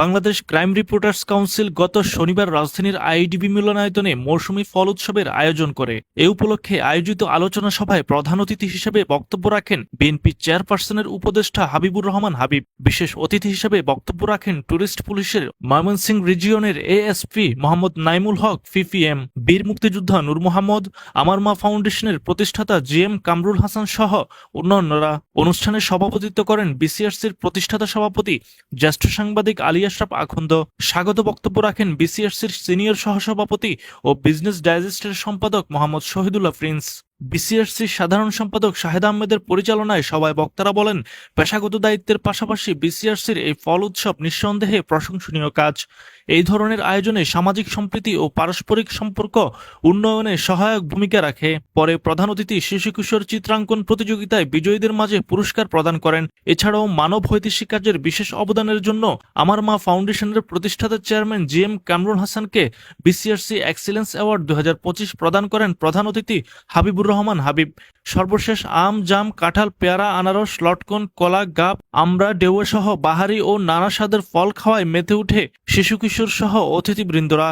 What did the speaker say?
Bangladesh crime reporters council গত শনিবার রাজধানীর আইডিবি মিলনায়তনে মৌসুমী ফল উৎসবের আয়োজন করে। এ উপলক্ষে আয়োজিত আলোচনা সভায় প্রধান অতিথি হিসেবে বক্তব্য রাখেন বিএনপি চেয়ারপারসনের উপদেষ্টা হাবিবুর রহমান হাবিব। বিশেষ অতিথি হিসেবে বক্তব্য রাখেন টুরিস্ট পুলিশের ময়মনসিংহ রিজিয়নের এএসপি মোহাম্মদ নাইমুল হক, ফিফিএম, বীর মুক্তিযোদ্ধা নূর মোহাম্মদ আমার মা ফাউন্ডেশনের প্রতিষ্ঠাতা জি এম কামরুল হাসান সহ অন্যান্যরা। অনুষ্ঠানে সভাপতিত্ব করেন বিসিআরসির প্রতিষ্ঠাতা সভাপতি, জ্যেষ্ঠ সাংবাদিক আলী আশরাফ আখন্দ। স্বাগত বক্তব্য রাখেন বিসিএসসির সিনিয়র সহসভাপতি ও বিজনেস ডাইজেস্টের সম্পাদক মোহাম্মদ শহীদুল্লাহ প্রিন্স। বিসিআরসির সাধারণ সম্পাদক শাহেদ আহমেদের পরিচালনায় সবাই বক্তারা বলেন, পেশাগত দায়িত্বের পাশাপাশি বিসিআরসির এই ফল উৎসব নিঃসন্দেহে প্রশংসনীয় কাজ। এই ধরনের আয়োজনে সামাজিক সম্প্রীতি ও পারস্পরিক সম্পর্ক উন্নয়নে সহায়ক ভূমিকা রাখে। পরে প্রধান অতিথি শিশু কিশোর চিত্রাঙ্কন প্রতিযোগিতায় বিজয়ীদের মাঝে পুরস্কার প্রদান করেন। এছাড়াও মানব হৈতিষ্ঠিক কাজের বিশেষ অবদানের জন্য আমার মা ফাউন্ডেশনের প্রতিষ্ঠাতা চেয়ারম্যান জি এম কামরুল হাসানকে বিসিআরসি এক্সিলেন্স অ্যাওয়ার্ড দু হাজার পঁচিশ প্রদান করেন প্রধান অতিথি হাবিবুর রহমান হাবিব। সর্বশেষ আম, জাম, কাঁঠাল, পেয়ারা, আনারস, লটকন, কলা, গাব, আমরা ডেউয়া সহ বাহারি ও নানা স্বাদের ফল খাওয়ায় মেতে উঠে শিশু কিশোর সহ অতিথিবৃন্দরা।